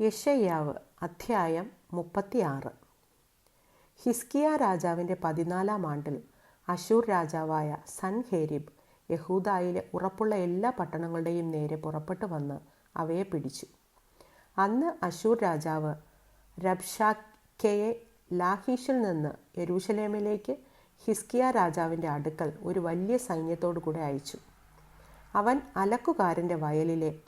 യശയ്യാവ് അധ്യായം മുപ്പത്തിയാറ്. ഹിസ്കിയ രാജാവിന്റെ പതിനാലാം ആണ്ടിൽ അശൂർ രാജാവായ സൻഹേരിബ് യഹൂദായിലെ ഉറപ്പുള്ള എല്ലാ പട്ടണങ്ങളുടെയും നേരെ പുറപ്പെട്ടു വന്ന് അവയെ പിടിച്ചു. അന്ന് അശൂർ രാജാവ് രബ്ഷാക്കയെ ലാഹീഷിൽ നിന്ന് യെരൂശലേമിലേക്ക് ഹിസ്കിയ രാജാവിന്റെ അടുക്കൽ ഒരു വലിയ സൈന്യത്തോടു കൂടെ അയച്ചു. അവൻ അലക്കുകാരന്റെ വയലിലെ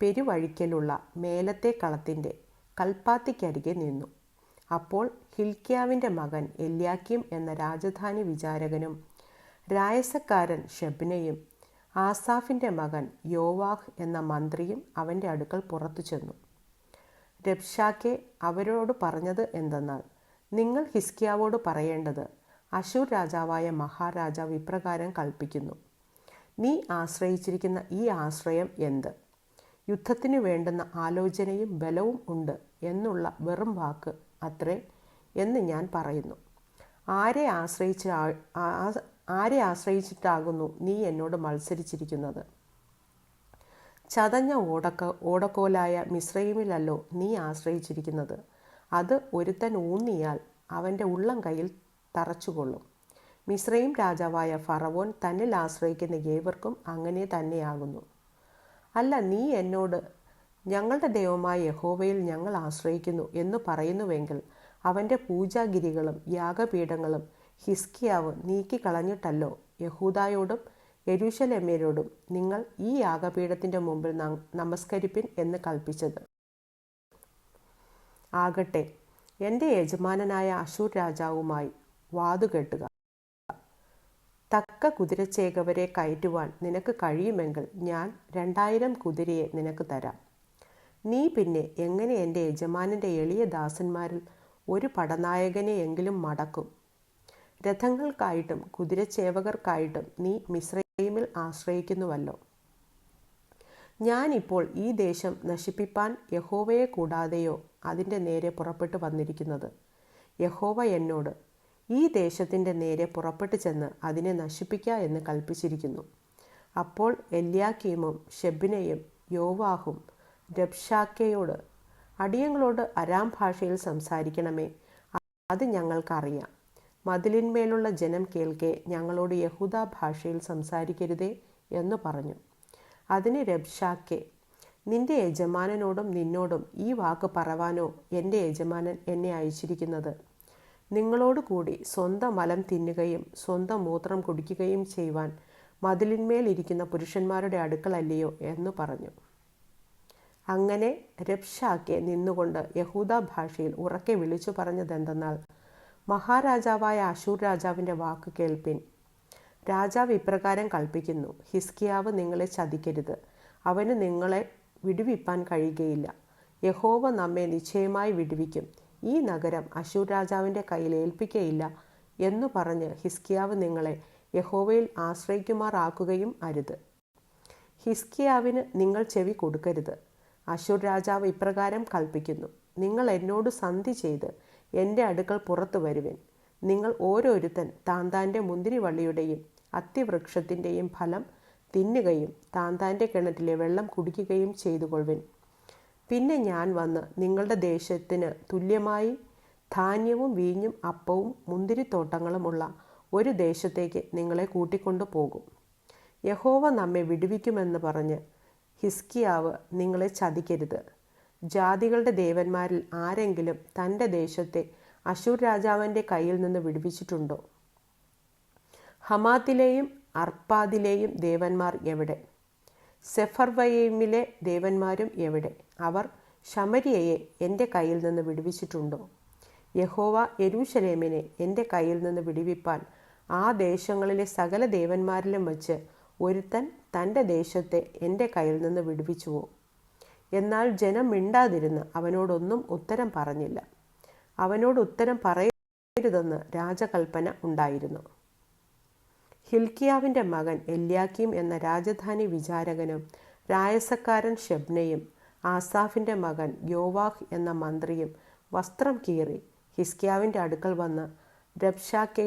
പെരുവഴിക്കലുള്ള മേലത്തെ കളത്തിന്റെ കൽപ്പാത്തിക്കരികെ നിന്നു. അപ്പോൾ ഹിൽക്കിയാവിന്റെ മകൻ എല്യാക്കിം എന്ന രാജധാനി വിചാരകനും രായസക്കാരൻ ഷെബ്നയും ആസാഫിന്റെ മകൻ യോവാഹ് എന്ന മന്ത്രിയും അവന്റെ അടുക്കൽ പുറത്തു ചെന്നു. രബ്ഷാക്കെ അവരോട് പറഞ്ഞത് എന്തെന്നാൽ നിങ്ങൾ ഹിസ്കിയാവോട് പറയേണ്ടത് അശൂർ രാജാവായ മഹാരാജാവ് ഇപ്രകാരം കൽപ്പിക്കുന്നു. നീ ആശ്രയിച്ചിരിക്കുന്ന ഈ ആശ്രയം എന്ത്? യുദ്ധത്തിനു വേണ്ടുന്ന ആലോചനയും ബലവും ഉണ്ട് എന്നുള്ള വെറും വാക്ക് അത്രേ എന്ന് ഞാൻ പറയുന്നു. ആരെ ആശ്രയിച്ച് ആരെ ആശ്രയിച്ചിട്ടാകുന്നു നീ എന്നോട് മത്സരിച്ചിരിക്കുന്നത്? ചതഞ്ഞ ഓടക്ക ഓടക്കോലായ മിശ്രൈമിലല്ലോ നീ ആശ്രയിച്ചിരിക്കുന്നത്? അത് ഒരുത്തൻ ഊന്നിയാൽ അവന്റെ ഉള്ളം കയ്യിൽ തറച്ചുകൊള്ളും. മിശ്രയും രാജാവായ ഫറവോൻ തന്നിൽ ആശ്രയിക്കുന്ന ഏവർക്കും അങ്ങനെ തന്നെയാകുന്നു. അല്ല നീ എന്നോട് ഞങ്ങളുടെ ദൈവമായ യഹോവയിൽ ഞങ്ങൾ ആശ്രയിക്കുന്നു എന്ന് പറയുന്നുവെങ്കിൽ അവന്റെ പൂജാഗിരികളും യാഗപീഠങ്ങളും ഹിസ്കിയാവ് നീക്കിക്കളഞ്ഞിട്ടല്ലോ. യഹൂദായോടും യരൂശലേമ്യരോടും നിങ്ങൾ ഈ യാഗപീഠത്തിന്റെ മുമ്പിൽ നമസ്കരിപ്പിൻ എന്ന് കൽപ്പിച്ചത്. ആകട്ടെ എന്റെ യജമാനനായ അശൂർ രാജാവുമായി വാതുകെട്ടുക. തക്ക കുതിരച്ചേകവരെ കയറ്റുവാൻ നിനക്ക് കഴിയുമെങ്കിൽ ഞാൻ രണ്ടായിരം കുതിരയെ നിനക്ക് തരാം. നീ പിന്നെ എങ്ങനെ എന്റെ യജമാനന്റെ എളിയ ദാസന്മാരിൽ ഒരു പടനായകനെയെങ്കിലും മടക്കും? രഥങ്ങൾക്കായിട്ടും കുതിരച്ചേവകർക്കായിട്ടും നീ മിശ്രൈമിൽ ആശ്രയിക്കുന്നുവല്ലോ. ഞാനിപ്പോൾ ഈ ദേശം നശിപ്പിപ്പാൻ യഹോവയെ കൂടാതെയോ അതിന്റെ നേരെ പുറപ്പെട്ടു വന്നിരിക്കുന്നത്? യഹോവ എന്നോട് ഈ ദേശത്തിന്റെ നേരെ പുറപ്പെട്ടു ചെന്ന് അതിനെ നശിപ്പിക്കുക എന്ന് കൽപ്പിച്ചിരിക്കുന്നു. അപ്പോൾ എല്യാക്കീമും ഷെബിനയും യോവാഹും രബ്ഷാക്കയോട് അടിയങ്ങളോട് അരാം ഭാഷയിൽ സംസാരിക്കണമേ അത് ഞങ്ങൾക്കറിയാം. മതിലിന്മേലുള്ള ജനം കേൾക്കെ ഞങ്ങളോട് യഹൂദ ഭാഷയിൽ സംസാരിക്കരുതേ എന്ന് പറഞ്ഞു. അതിന് രബ്ഷാക്കെ നിന്റെ യജമാനനോടും നിന്നോടും ഈ വാക്ക് പറവാനോ എന്റെ യജമാനൻ എന്നെ അയച്ചിരിക്കുന്നത്? നിങ്ങളോട് കൂടി സ്വന്തം മലം തിന്നുകയും സ്വന്തം മൂത്രം കുടിക്കുകയും ചെയ്യുവാൻ മതിലിന്മേലിരിക്കുന്ന പുരുഷന്മാരുടെ അടുക്കളല്ലയോ എന്ന് പറഞ്ഞു. അങ്ങനെ രബ്ഷാക്കെ നിന്നുകൊണ്ട് യഹൂദ ഭാഷയിൽ ഉറക്കെ വിളിച്ചു പറഞ്ഞതെന്തെന്നാൽ മഹാരാജാവായ അശൂർ രാജാവിന്റെ വാക്ക് കേൾപ്പിൻ. രാജാവ് ഇപ്രകാരം കൽപ്പിക്കുന്നു ഹിസ്കിയാവ് നിങ്ങളെ ചതിക്കരുത് അവന് നിങ്ങളെ വിടുവിപ്പാൻ കഴിയുകയില്ല. യഹോവ നമ്മെ നിശ്ചയമായി വിടുവിക്കും. ഈ നഗരം അശൂർ രാജാവിന്റെ കയ്യിൽ ഏൽപ്പിക്കയില്ല എന്നു പറഞ്ഞ് ഹിസ്കിയാവ് നിങ്ങളെ യഹോവയിൽ ആശ്രയിക്കുമാറാക്കുകയും അരുത്. ഹിസ്കിയാവിന് നിങ്ങൾ ചെവി കൊടുക്കരുത്. അശൂർ രാജാവ് ഇപ്രകാരം കൽപ്പിക്കുന്നു. നിങ്ങൾ എന്നോട് സന്ധി ചെയ്ത് എന്റെ അടുക്കൽ പുറത്തു വരുവിൻ. നിങ്ങൾ ഓരോരുത്തൻ താന്താന്റെ മുന്തിരിവള്ളിയുടെയും അത്തിവൃക്ഷത്തിന്റെയും ഫലം തിന്നുകയും താന്താന്റെ കിണറ്റിലെ വെള്ളം കുടിക്കുകയും ചെയ്തുകൊള്ളുവിൻ. പിന്നെ ഞാൻ വന്ന് നിങ്ങളുടെ ദേശത്തിന് തുല്യമായി ധാന്യവും വീഞ്ഞും അപ്പവും മുന്തിരിത്തോട്ടങ്ങളുമുള്ള ഒരു ദേശത്തേക്ക് നിങ്ങളെ കൂട്ടിക്കൊണ്ടു പോകും. യഹോവ നമ്മെ വിടുവിക്കുമെന്ന് പറഞ്ഞ് ഹിസ്കിയാവ് നിങ്ങളെ ചതിക്കരുത്. ജാതികളുടെ ദേവന്മാരിൽ ആരെങ്കിലും തന്റെ ദേശത്തെ അശൂർ രാജാവിന്റെ കയ്യിൽ നിന്ന് വിടുവിച്ചിട്ടുണ്ടോ? ഹമാത്തിലെയും അർപ്പാദിലെയും ദേവന്മാർ എവിടെ? സെഫർവയിമിലെ ദേവന്മാരും എവിടെ? അവർ ശമരിയയെ എന്റെ കയ്യിൽ നിന്ന് വിടുവിച്ചിട്ടുണ്ടോ? യഹോവ യരൂശലേമിനെ എന്റെ കയ്യിൽ നിന്ന് വിടുവിപ്പാൻ ആ ദേശങ്ങളിലെ സകല ദേവന്മാരിലും വച്ച് ഒരുത്തൻ തന്റെ ദേശത്തെ എന്റെ കയ്യിൽ നിന്ന് വിടുവിച്ചുവോ? എന്നാൽ ജനം മിണ്ടാതിരുന്ന് അവനോടൊന്നും ഉത്തരം പറഞ്ഞില്ല. അവനോട് ഉത്തരം പറയരുതെന്ന് രാജകൽപ്പന ഉണ്ടായിരുന്നു. ഹിൽക്കിയാവിന്റെ മകൻ എല്യാക്കീം എന്ന രാജധാനി വിചാരകനും രായസക്കാരൻ ഷെബ്നയും ആസാഫിന്റെ മകൻ യോവാഹ് എന്ന മന്ത്രിയും വസ്ത്രം കീറി ഹിസ്കിയാവിന്റെ അടുക്കൽ വന്ന് രബ്ഷാക്കെ